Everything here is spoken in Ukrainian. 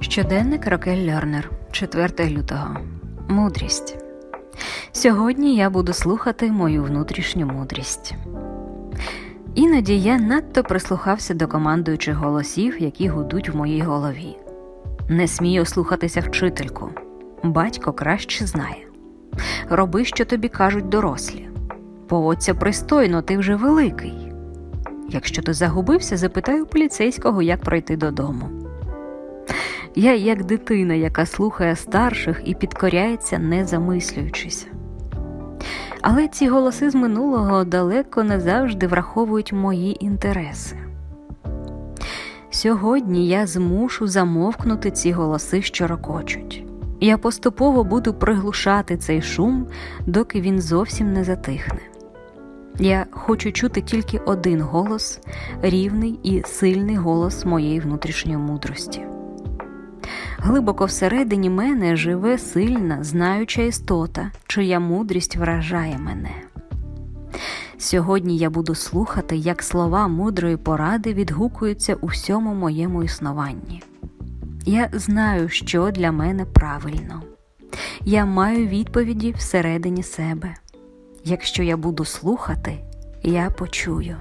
Щоденник Рокель Лернер, 4 лютого. Мудрість. Сьогодні я буду слухати мою внутрішню мудрість. Іноді я надто прислухався до командуючих голосів, які гудуть в моїй голові. Не смію слухатися вчительку. Батько краще знає. Роби, що тобі кажуть дорослі. Поводься пристойно, ти вже великий. Якщо ти загубився, запитай у поліцейського, як пройти додому. Я як дитина, яка слухає старших і підкоряється, не замислюючись. Але ці голоси з минулого далеко не завжди враховують мої інтереси. Сьогодні я змушу замовкнути ці голоси, що рокочуть. Я поступово буду приглушати цей шум, доки він зовсім не затихне. Я хочу чути тільки один голос, рівний і сильний голос моєї внутрішньої мудрості. Глибоко всередині мене живе сильна, знаюча істота, чия мудрість вражає мене. Сьогодні я буду слухати, як слова мудрої поради відгукуються у всьому моєму існуванні. Я знаю, що для мене правильно. Я маю відповіді всередині себе. Якщо я буду слухати, я почую.